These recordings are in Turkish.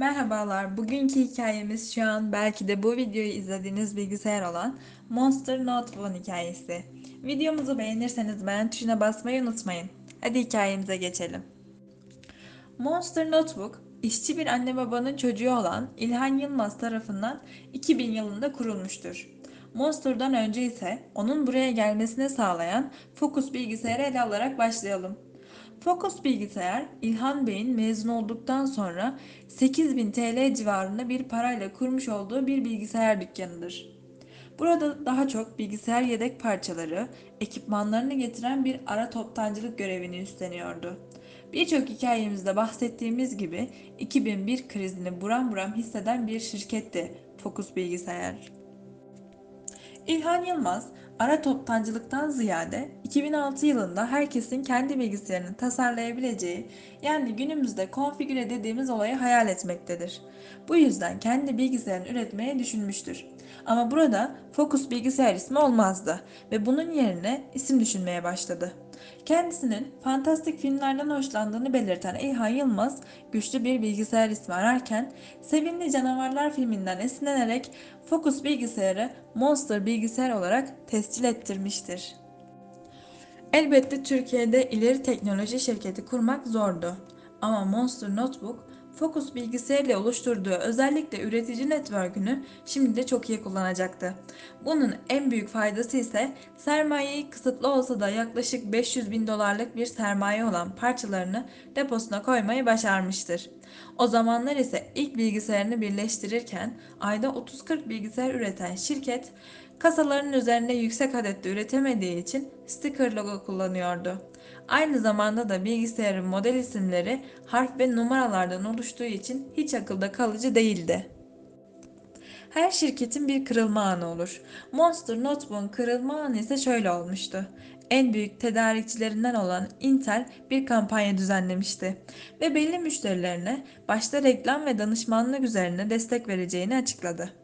Merhabalar, bugünkü hikayemiz şu an belki de bu videoyu izlediğiniz bilgisayar olan Monster Notebook'un hikayesi. Videomuzu beğenirseniz beğen tuşuna basmayı unutmayın. Hadi hikayemize geçelim. Monster Notebook, işçi bir anne babanın çocuğu olan İlhan Yılmaz tarafından 2000 yılında kurulmuştur. Monster'dan önce ise onun buraya gelmesini sağlayan Focus bilgisayarı ele alarak başlayalım. Focus Bilgisayar, İlhan Bey'in mezun olduktan sonra 8000 TL civarında bir parayla kurmuş olduğu bir bilgisayar dükkanıdır. Burada daha çok bilgisayar yedek parçaları, ekipmanlarını getiren bir ara toptancılık görevini üstleniyordu. Birçok hikayemizde bahsettiğimiz gibi 2001 krizini buram buram hisseden bir şirketti Focus Bilgisayar. İlhan Yılmaz, ara toptancılıktan ziyade 2006 yılında herkesin kendi bilgisayarını tasarlayabileceği yani günümüzde konfigüre dediğimiz olayı hayal etmektedir. Bu yüzden kendi bilgisayarını üretmeye düşünmüştür. Ama burada Focus bilgisayar ismi olmazdı ve bunun yerine isim düşünmeye başladı. Kendisinin fantastik filmlerden hoşlandığını belirten İlhan Yılmaz güçlü bir bilgisayar ismi ararken Sevimli Canavarlar filminden esinlenerek Focus bilgisayarı Monster bilgisayar olarak tescil ettirmiştir. Elbette Türkiye'de ileri teknoloji şirketi kurmak zordu. Ama Monster Notebook Focus bilgisayarıyla oluşturduğu özellikle üretici network'ünü şimdi de çok iyi kullanacaktı. Bunun en büyük faydası ise sermayeyi kısıtlı olsa da yaklaşık 500 bin dolarlık bir sermaye olan parçalarını deposuna koymayı başarmıştır. O zamanlar ise ilk bilgisayarını birleştirirken ayda 30-40 bilgisayar üreten şirket kasaların üzerinde yüksek adette üretemediği için sticker logo kullanıyordu. Aynı zamanda da bilgisayarın model isimleri harf ve numaralardan oluştuğu için hiç akılda kalıcı değildi. Her şirketin bir kırılma anı olur. Monster Notebook'un kırılma anı ise şöyle olmuştu. En büyük tedarikçilerinden olan Intel bir kampanya düzenlemişti ve belli müşterilerine başta reklam ve danışmanlık üzerine destek vereceğini açıkladı.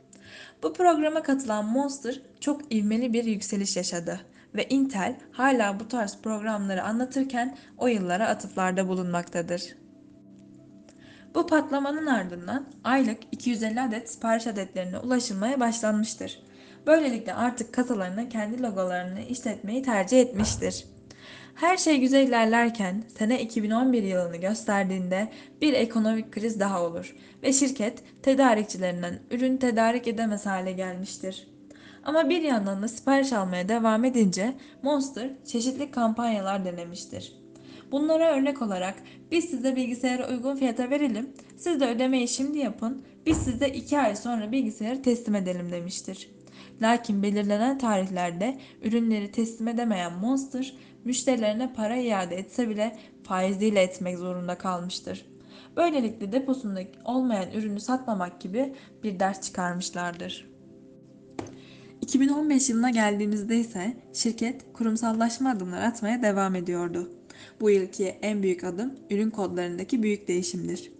Bu programa katılan Monster çok ivmeli bir yükseliş yaşadı ve Intel hala bu tarz programları anlatırken o yıllara atıflarda bulunmaktadır. Bu patlamanın ardından aylık 250 adet sipariş adetlerine ulaşılmaya başlanmıştır. Böylelikle artık kasalarına kendi logolarını işletmeyi tercih etmiştir. Her şey güzel ilerlerken sene 2011 yılını gösterdiğinde bir ekonomik kriz daha olur ve şirket tedarikçilerinden ürün tedarik edemez hale gelmiştir. Ama bir yandan da sipariş almaya devam edince Monster çeşitli kampanyalar denemiştir. Bunlara örnek olarak biz size bilgisayarı uygun fiyata verelim, siz de ödemeyi şimdi yapın, biz size 2 ay sonra bilgisayarı teslim edelim demiştir. Lakin belirlenen tarihlerde ürünleri teslim edemeyen Monster, müşterilerine para iade etse bile faiziyle etmek zorunda kalmıştır. Böylelikle deposunda olmayan ürünü satmamak gibi bir ders çıkarmışlardır. 2015 yılına geldiğimizde ise şirket kurumsallaşma adımları atmaya devam ediyordu. Bu yılki en büyük adım ürün kodlarındaki büyük değişimdir.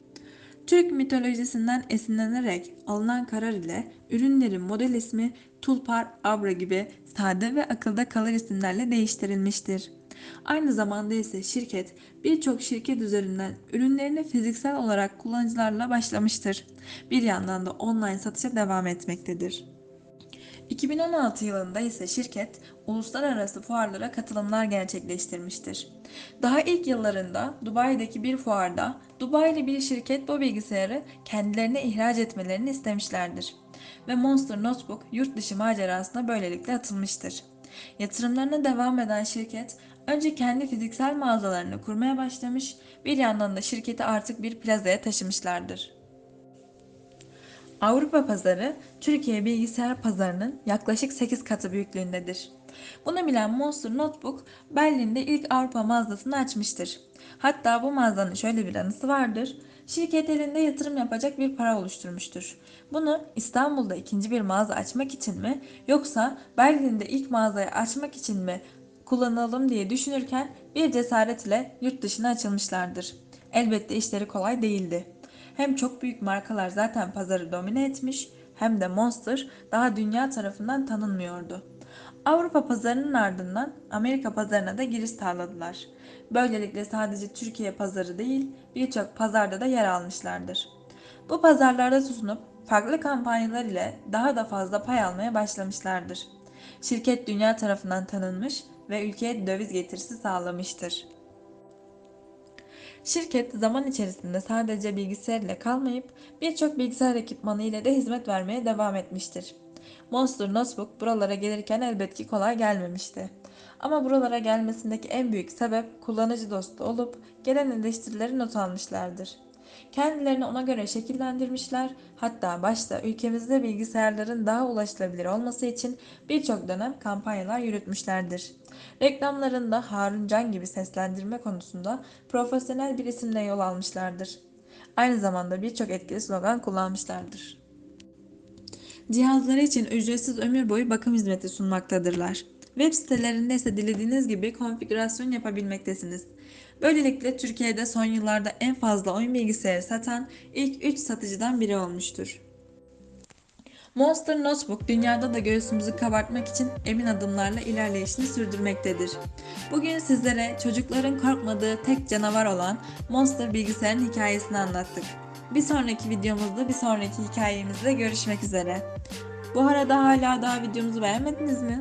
Türk mitolojisinden esinlenerek alınan karar ile ürünlerin model ismi Tulpar, Abra gibi sade ve akılda kalır isimlerle değiştirilmiştir. Aynı zamanda ise şirket birçok şirket üzerinden ürünlerini fiziksel olarak kullanıcılarla başlamıştır. Bir yandan da online satışa devam etmektedir. 2016 yılında ise şirket uluslararası fuarlara katılımlar gerçekleştirmiştir. Daha ilk yıllarında Dubai'deki bir fuarda Dubai'li bir şirket bu bilgisayarı kendilerine ihraç etmelerini istemişlerdir. Ve Monster Notebook yurt dışı macerasına böylelikle atılmıştır. Yatırımlarına devam eden şirket önce kendi fiziksel mağazalarını kurmaya başlamış, bir yandan da şirketi artık bir plazaya taşımışlardır. Avrupa pazarı Türkiye bilgisayar pazarının yaklaşık 8 katı büyüklüğündedir. Bunu bilen Monster Notebook Berlin'de ilk Avrupa mağazasını açmıştır. Hatta bu mağazanın şöyle bir anısı vardır. Şirket elinde yatırım yapacak bir para oluşturmuştur. Bunu İstanbul'da ikinci bir mağaza açmak için mi yoksa Berlin'de ilk mağazayı açmak için mi kullanalım diye düşünürken bir cesaret ile yurt dışına açılmışlardır. Elbette işleri kolay değildi. Hem çok büyük markalar zaten pazarı domine etmiş hem de Monster daha dünya tarafından tanınmıyordu. Avrupa pazarının ardından Amerika pazarına da giriş sağladılar. Böylelikle sadece Türkiye pazarı değil birçok pazarda da yer almışlardır. Bu pazarlarda tutunup farklı kampanyalar ile daha da fazla pay almaya başlamışlardır. Şirket dünya tarafından tanınmış ve ülkeye döviz getirisi sağlamıştır. Şirket zaman içerisinde sadece bilgisayar ile kalmayıp birçok bilgisayar ekipmanı ile de hizmet vermeye devam etmiştir. Monster Notebook buralara gelirken elbet ki kolay gelmemişti. Ama buralara gelmesindeki en büyük sebep kullanıcı dostu olup gelen eleştirileri not almışlardır. Kendilerini ona göre şekillendirmişler, hatta başta ülkemizde bilgisayarların daha ulaşılabilir olması için birçok dönem kampanyalar yürütmüşlerdir. Reklamlarında Harun Can gibi seslendirme konusunda profesyonel bir isimle yol almışlardır. Aynı zamanda birçok etkili slogan kullanmışlardır. Cihazları için ücretsiz ömür boyu bakım hizmeti sunmaktadırlar. Web sitelerinde ise dilediğiniz gibi konfigürasyon yapabilmektesiniz. Böylelikle Türkiye'de son yıllarda en fazla oyun bilgisayarı satan ilk 3 satıcıdan biri olmuştur. Monster Notebook dünyada da göğsümüzü kabartmak için emin adımlarla ilerleyişini sürdürmektedir. Bugün sizlere çocukların korkmadığı tek canavar olan Monster bilgisayarın hikayesini anlattık. Bir sonraki videomuzda bir sonraki hikayemizde görüşmek üzere. Bu arada hala daha videomuzu beğenmediniz mi?